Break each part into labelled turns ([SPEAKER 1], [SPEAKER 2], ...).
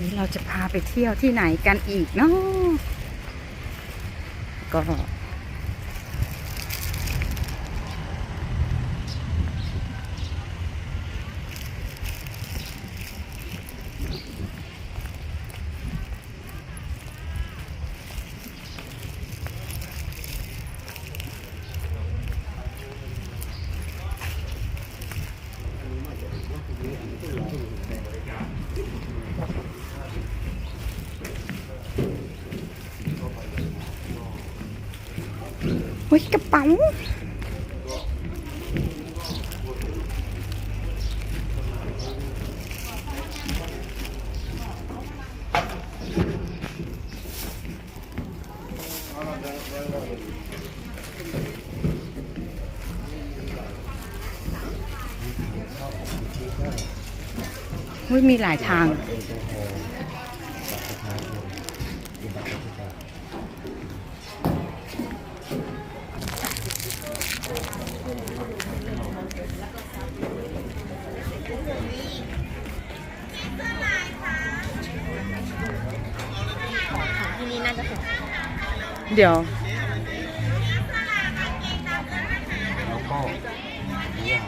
[SPEAKER 1] นี้เราจะพาไปเที่ยวที่ไหนกันอีกเนาะก็ เฮ้ยกระเป๋าเฮ้ยมีหลายทาง เดี๋ยว
[SPEAKER 2] แล้วก็นี่ย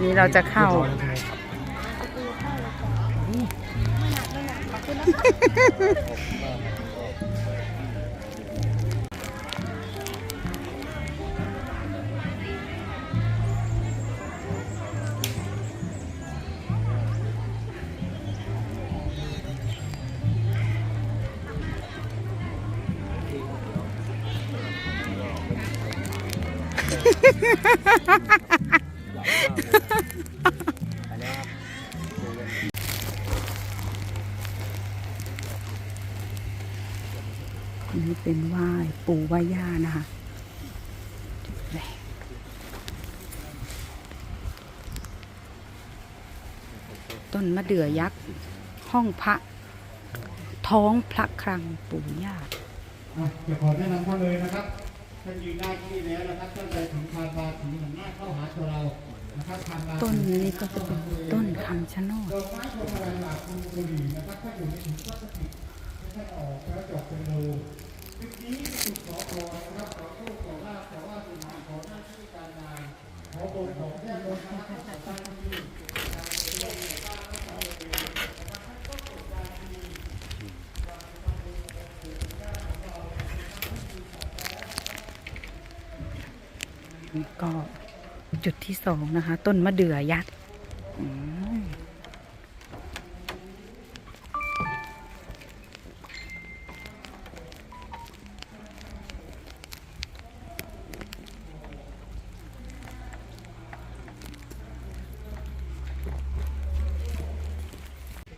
[SPEAKER 1] นี่เราจะเข้า
[SPEAKER 2] ร้อยแล้วใช่ไหมครับ
[SPEAKER 1] นนี้เป็นไหว้ปู่ไหว้ย่านะคะต้นมะเดื่อยักษ์ ห้องพระ ท้องพระคลังปู่ย่า
[SPEAKER 3] อะจะขอแนะนำท่านเลยนะครับ ท่านยืนได้ที่นี่แล้วนะครับท่านไปถึงทางบาถึงหันหน้าเข้าหาตัวเรานะครับทางบา
[SPEAKER 1] ต้นนี้ก็จะเป็นต้นคำชะโนด
[SPEAKER 3] ดอกไม้พวงมาลัยหลากคุณบุหรี่นะครับถ้าอยู่ในถุงพลาสติกให้ท่านออกแล้วจบเป็นรูคลิปนี้สุดขอพร
[SPEAKER 1] จุดที่สองนะคะ ต้นมะเดื่อยักษ์อืม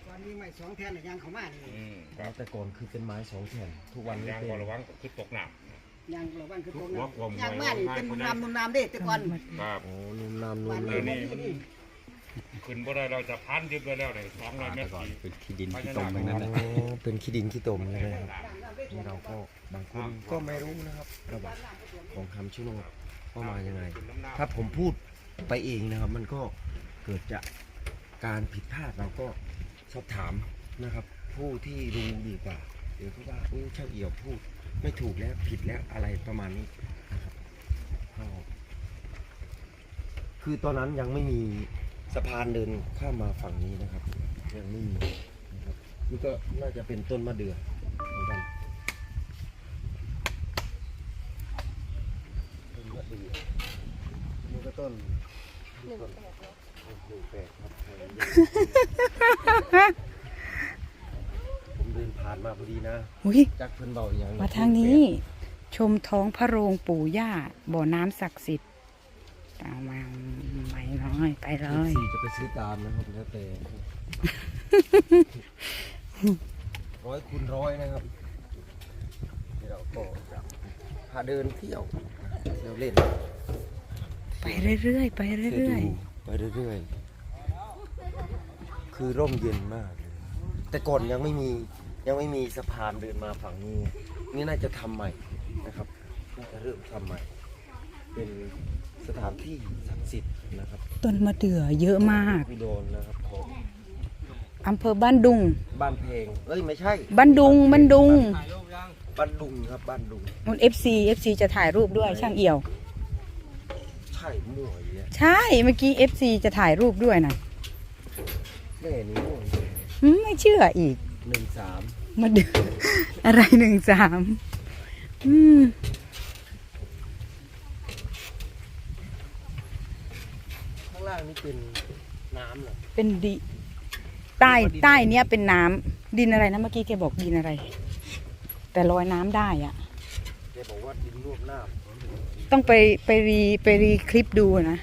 [SPEAKER 4] ตอนนี้ไม่สองแทนน่ะยางเขามานี่
[SPEAKER 2] อืมครับแต่ก่อนคือเป็นไม้สองแผ่นทุกวันนี้
[SPEAKER 5] ยาง
[SPEAKER 2] เป็น
[SPEAKER 5] บ่ระวังคือตกหนัก
[SPEAKER 4] ยางระวังคือตรง
[SPEAKER 5] หัว
[SPEAKER 4] นั้น
[SPEAKER 5] กลม
[SPEAKER 4] ยางมานี่
[SPEAKER 5] ไว้
[SPEAKER 4] เป็น
[SPEAKER 5] ไว้
[SPEAKER 4] นุ่มน้ำนุ่มน้ำเด้แต่ก่อน
[SPEAKER 5] ครับ
[SPEAKER 2] โอ้นุ่มน้ำนุ่
[SPEAKER 4] บ้ามน
[SPEAKER 2] เล
[SPEAKER 4] นี้
[SPEAKER 2] ย
[SPEAKER 4] บ่มีนี่
[SPEAKER 5] ขึ้นบ่ได้เราจะพันยึดไว้แล้วเลยสองร้อยเมตร
[SPEAKER 6] เป็นขี้ดินขี้
[SPEAKER 5] ขี้
[SPEAKER 6] ต
[SPEAKER 5] ต
[SPEAKER 6] ม
[SPEAKER 5] ม
[SPEAKER 6] ทั้งนั้นนะ
[SPEAKER 2] อ๋อเป็นขี้ดินขี้ตมเลยนะครับนี่เราก็บางคนก็ไม่รู้นะครับประวัติของคำชะโนดว่ามายังไง ถ้าผมพูดไปเองนะครับ มันก็เกิดจากการผิดพลาดเราก็สอบถามนะครับ ผู้ที่รู้ดีกว่าเดี๋ยวเขาว่าโอ้เช่าเอี่ยวพูด ไม่ถูกแล้วผิดแล้วอะไรประมาณนี้นะครับก็คือตอนนั้นยังไม่มีสะพานเดินข้ามมาฝั่งนี้นะครับ ยังไม่มีนะครับนี่ก็น่าจะเป็นต้นมะเดื่อเหมือนกันต้นมะเดื่อนี่ก็ต้นหนึ่งแปดหนึ่งแปดครับ ผมเดินผ่านมาพอดีนะ
[SPEAKER 1] อุ้ย
[SPEAKER 2] จักเพิ่นเบาอย่าง
[SPEAKER 1] มาทางนี้ ชมท้องพระโรงปู่ย่าบ่อน้ำศักดิ์สิทธิ์เอามาไปเลยไปเล
[SPEAKER 2] เลยยจะไปซื้อตามนะครับแล้วแต่ร้อยคูณร้อยนะครับนี่เราก็จะพาเดินเที่ยวเที่ยวเล่น
[SPEAKER 1] ไปเรื่อยๆไป
[SPEAKER 2] เที่ยว
[SPEAKER 1] เรื่อย
[SPEAKER 2] ดูไปเรื่อยๆคือร่มเย็นมากเลยแต่ก่อนยังไม่มี ยังไม่มีสะพานเดินมาฝั่งนี้ นี่น่าจะทำใหม่นะครับน่าจะเริ่มทำใหม่ เป็นสถานที่ศักดิ์สิทธิ์นะครับ
[SPEAKER 1] ๆต้นมะเดื่อเยอะมาก
[SPEAKER 2] วิโดนนะครับของ
[SPEAKER 1] อำเภอบ้านดุง
[SPEAKER 2] บ้านเพลงเอ้ยไม่ใช่
[SPEAKER 1] บ้านดุงบ้านดุง
[SPEAKER 2] บ้านดุงครับบ้านดุง
[SPEAKER 1] มัน FC FC จะถ่ายรูปด้วยช่างเอี่ยว
[SPEAKER 2] ใช่มั่วอย่างเงี้ย
[SPEAKER 1] ใช่เมื่อกี้ FC จะถ่ายรูปด้วยนะ
[SPEAKER 2] แม่นี่มั่วอย่างเงี้ย
[SPEAKER 1] หืมไม่เชื่ออีก
[SPEAKER 2] หนึ่งสาม
[SPEAKER 1] มาดูอะไรหนึ่งสามอืม
[SPEAKER 2] ข้างล่างนี่เป็นน้ำเหรอ
[SPEAKER 1] เป็นดิใต้ใต้เนี้ยเป็นน้ำดินอะไรนะเมื่อกี้แกบอกดินอะไร แต่ลอยน้ำได้อะ
[SPEAKER 2] แกบอกว่าดินรวบน้
[SPEAKER 1] ต้องไปไปรีไปรีคลิปดูนะ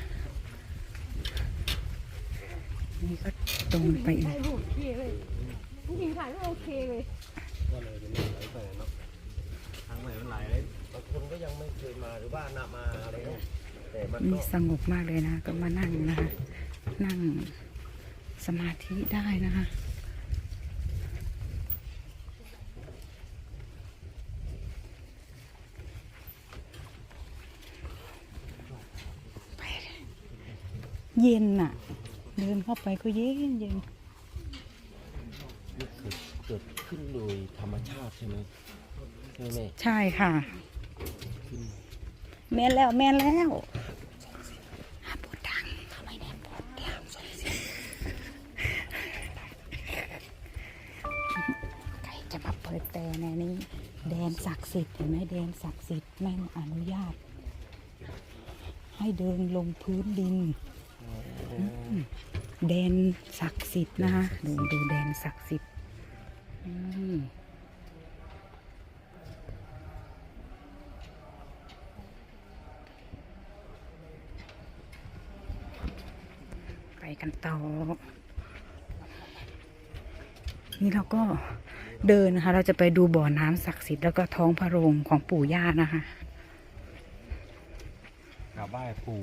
[SPEAKER 1] นี่ก็ตรงไปอีก
[SPEAKER 7] ถ่ายรูปโอเคเลย จริงๆถ่ายรูปโอเคเลยำ
[SPEAKER 2] ก็เลยจะไม่ไหลไปเนาะทางไหนมันไหลเลยบางคนก็ยังไม่เคยมาหรือว่านามาอะไรเนาะแต่มัน
[SPEAKER 1] นี่
[SPEAKER 2] ก็
[SPEAKER 1] สงบมากเลยนะ ก็มานั่งนะคะ นั่งสมาธิได้นะคะไปเย็นน่ะ เดินเข้าไปก็เย็นเย็น
[SPEAKER 2] นี่เกิดเกิดขึ้นโดยธรรมชาติใช่ไหมใช่ไหม
[SPEAKER 1] ใช่ค่ะ
[SPEAKER 2] ขึ้น
[SPEAKER 1] แม่นแล้วแม่นแล้วห้ามพูดดังทำไมแน่พูดดังใครจะมาเปิดแต่ในนี้ แดนศักดิ์สิทธิ์เห็นไหมแดนศักดิ์สิทธิ์ไม่อนุญาต ให้เดินลงพื้นดิน อืม แดนศักดิ์สิทธิ์นะคะดูดูแดนศักดิ์สิทธิ์อืมไปกันต่อ นี่เราก็เดินนะคะ เราจะไปดูบ่อน้ำศักดิ์สิทธิ์แล้วก็ท้องพระโรงของปู่ย่านะคะ
[SPEAKER 2] กราบไหว้ปู่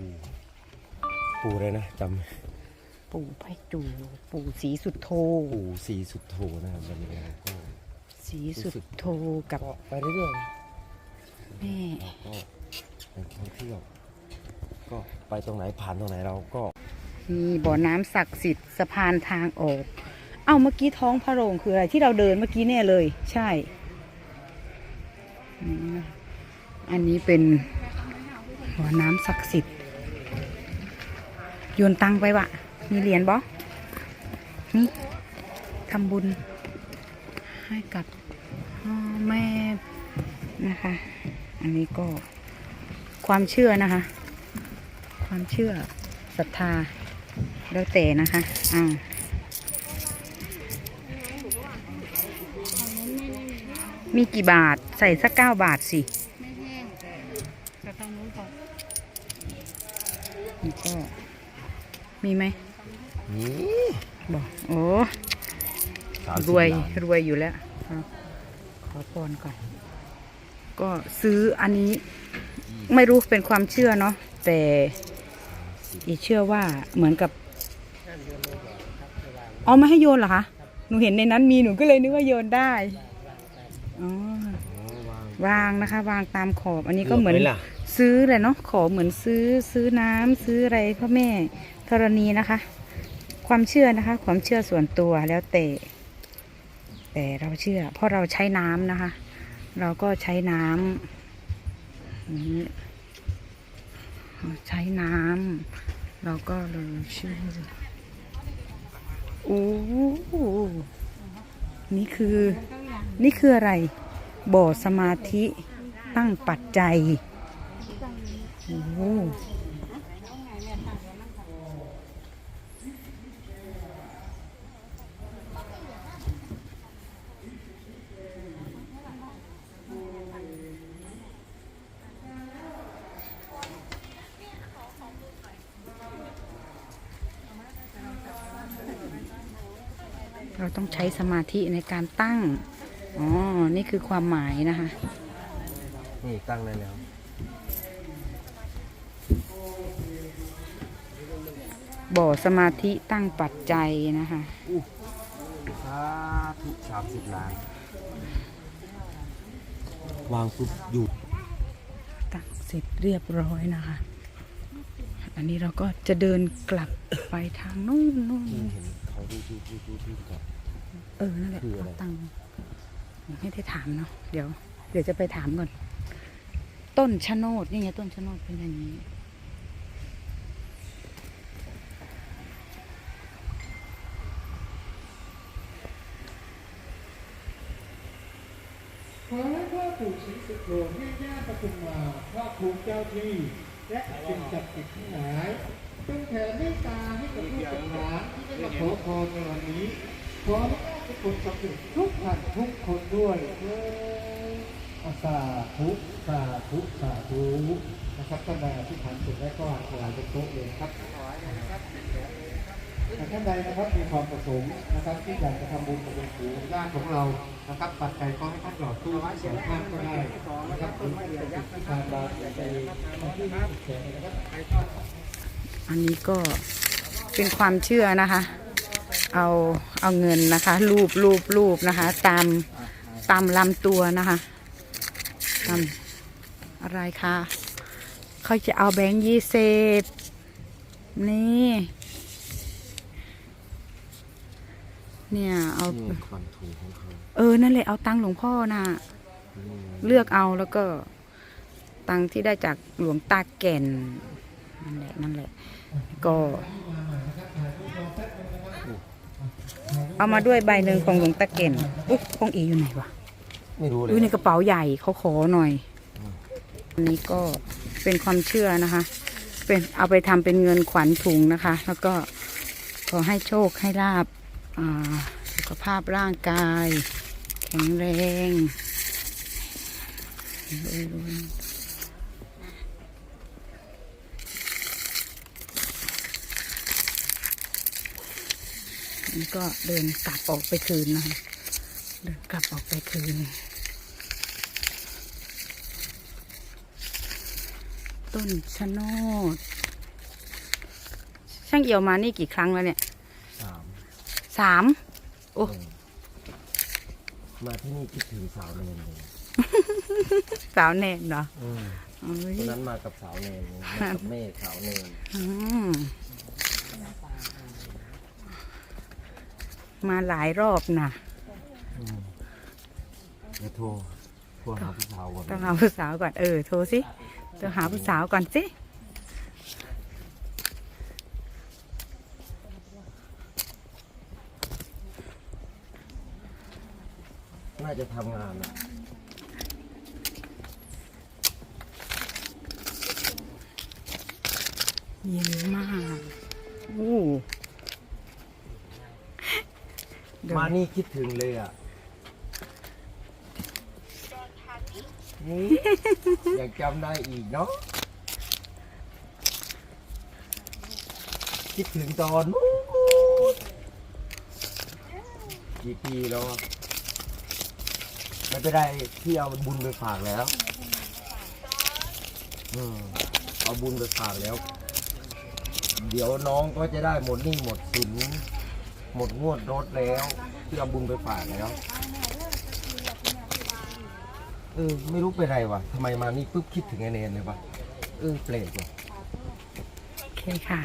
[SPEAKER 2] ปู่เลยนะจ
[SPEAKER 1] ปู่ไผ่จูปู่ศรีสุดโทำ
[SPEAKER 2] ปู่สีสุดโทนะครับวันนี้เราก็
[SPEAKER 1] ศรีสุดโทกับ
[SPEAKER 2] ก็ไปเรื่อย
[SPEAKER 1] แม่
[SPEAKER 2] ๆเราก็เป็นท่องเที่ยว ก็ไปตรงไหนผ่านตรงไหนเราก็
[SPEAKER 1] มีบ่อน้ำศักดิ์สิทธิ์สะพานทางออก เอ้าเมื่อกี้ท้องพระโรงคืออะไรที่เราเดินเมื่อกี้เนี่ยเลย ใช่อืมอันนี้เป็นบ่อน้ำศักดิ์สิทธิ์โยนตังไปวะ มีเหรียญบอนี่ทำบุญให้กับพ่อแม่นะคะ อันนี้ก็ความเชื่อนะคะ ความเชื่อศรัทธาแล้วแต่นะคะอ่ามีกี่บาทใส่สักเก้าบาทสินี่ก็มีไหม
[SPEAKER 2] นี่
[SPEAKER 1] บอก โอ้
[SPEAKER 2] สามสิบ
[SPEAKER 1] รวย
[SPEAKER 2] ล้าน
[SPEAKER 1] รวยอยู่แล้วเอาขอพรก่อน ก็ซื้ออันนี้ไม่รู้เป็นความเชื่อเนาะแต่อีเชื่อว่าเหมือนกับเอามาให้โยนเหรอคะหนูเห็นในนั้นมีหนูก็เลยนึกว่าโยนได้อ๋อ
[SPEAKER 2] อ๋อวาง
[SPEAKER 1] วางนะคะ วางตามขอบอันนี้ก็เหมือน
[SPEAKER 2] กืบไล่ะ
[SPEAKER 1] ซื้อแหละเนาะขอเหมือนซื้อซื้อน้ำซื้ออะไรพ่อแม่ธรณีนะคะ ความเชื่อนะคะ ความเชื่อส่วนตัวแล้วแต่แต่เราเชื่อ เพราะเราใช้น้ำนะคะ เราก็ใช้น้ำอย่างนี้ใช้น้ำเราก็เลยเชื่อโอ้นี่คือ นี่คืออะไร บ่อสมาธิตั้งปัจจัยโอ้ เราต้องใช้สมาธิในการตั้ง อ๋อ นี่คือความหมายนะคะ
[SPEAKER 2] นี่ตั้งได้แล้ว
[SPEAKER 1] บ่อสมาธิตั้งปัจจัยนะคะ
[SPEAKER 2] สาธุสามสิบล้าน วางปุ๊บหยุด
[SPEAKER 1] ตั้งเสร็จเรียบร้อยนะคะ อันนี้เราก็จะเดินกลับไปทางนู้นนู้น
[SPEAKER 2] ที่เห็นเขาดูดูดูดูดูก่อน
[SPEAKER 1] เออนั่นแหละ
[SPEAKER 2] คืออะไร
[SPEAKER 1] เอาตังค์ยังไม่ได้ถามเนาะเดี๋ยว เดี๋ยวจะไปถามก่อน ต้นชะโนดนี่ไงต้นชะโนดเป็นอย่างนี้
[SPEAKER 3] ขอให้พ่อปู่ศรีสุโธแม่ย่าปทุมมาพระภูมิเจ้าที่ และสิ่งศักดิ์สิทธิ์ทั้งหลายจงแผ่เมตตาให้กับลูกกับหลานที่ได้มาขอพรในวันนี้ ขอให้ได้ ทุกคนสำเร็จทุกท่านทุกคนด้วยเถิดอสาธุสาธุสาธุนะครับท่านใดอธิษฐานเสร็จแล้วก็ถวายเป็นโต๊ะเลยครับแต่ท่านใดนะครับมีความประสงค์นะครับ ที่อยากจะทำบุญกับหลวงปู่ญาติของเรานะครับปัจจัยก็ให้ท่านหลอดตู้สองข้างก็ได้นะครับเป็นการบาใจที่นะครับ
[SPEAKER 1] อันนี้ก็เป็นความเชื่อนะคะ เอาเอาเงินนะคะ รูปรูปรูปนะคะ ตามตามลำตัวนะคะตามอะไรคะเขาจะเอาแบงค์ยี่สิบนี่เนี่ยเอา
[SPEAKER 2] นี่ควันถูของเขา
[SPEAKER 1] เออนั่นแหละเอาตังค์หลวงพ่อน่ะ
[SPEAKER 2] นี่
[SPEAKER 1] เลือกเอาแล้วก็ ตังค์ที่ได้จากหลวงตาแก่นนั่นแหละนั่นแหละก็ เอามาด้วยใบหนึ่งของหลวงตาเก่นอุ๊ยของอีอยู่ไหนวะ
[SPEAKER 2] ไม่รู้เลย
[SPEAKER 1] อุ้ยในกระเป๋าใหญ่เขาขอหน่อย อันนี้ก็เป็นความเชื่อนะคะ เป็นเอาไปทำเป็นเงินขวัญถุงนะคะ แล้วก็ขอให้โชคให้ลาบอ่าสุขภาพร่างกาย แข็งแรงรวยๆ นี่ก็เดินกลับออกไปคืนนะคะเดินกลับออกไปคืน ต้นชะโนดช่างเอี่ยวมานี่กี่ครั้งแล้วเนี่ย
[SPEAKER 2] สาม
[SPEAKER 1] สามโอ้
[SPEAKER 2] เออมาที่นี่คิดถึงสาวเนนเลย
[SPEAKER 1] สาวแน่นเหรอ
[SPEAKER 2] อืม
[SPEAKER 1] เอ้ย
[SPEAKER 2] วันนั้นมากับสาวเนนมากับแม่สาวเนน
[SPEAKER 1] อืม มาหลายรอบนะ
[SPEAKER 2] เดี๋ยวโทรโทรหาผู้สาวก่อน
[SPEAKER 1] ต้องหาผู้สาวก่อนเออโทรสิต้องหาผู้สาวก่อนสิ
[SPEAKER 2] น่าจะทำงานอะ
[SPEAKER 1] เย็นมาก
[SPEAKER 2] มานี่คิดถึงเลยอะนี่ยังจำได้อีกเนาะคิดถึงตอนนู้นกี่ปีแล้วอะไม่เป็นไรที่เอาบุญไปฝากแล้วอืมเอาบุญไปฝากแล้ว เดี๋ยวน้องก็จะได้หมดหนี้หมดสิน หมดงวดรถแล้วที่เอาบุญไปฝากแล้วเออไม่รู้เป็นไรวะทำไมมานี่ปุ๊บคิดถึงไอเนนเลยวะเออเปลกว่ะ
[SPEAKER 1] โอเคค่ะ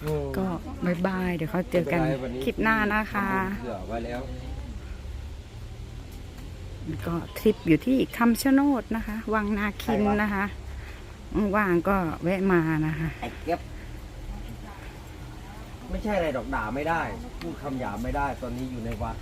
[SPEAKER 2] เออ
[SPEAKER 1] ก็บายบาย เดี๋ยวเขาเจอกัน
[SPEAKER 2] ไม่ป็ไรวั
[SPEAKER 1] คลิปหน้านะคะ
[SPEAKER 2] เผื่อไว้แล้ว
[SPEAKER 1] ก็ทริปอยู่ที่คำชะโนดนะคะ วังนาคินนะคะว่างๆก็แวะมานะคะ
[SPEAKER 2] ไอ้เก็บไม่ ใช่อะไรดอกด่าไม่ได้ พูดคำหยาบไม่ได้ ตอนนี้อยู่ในวัด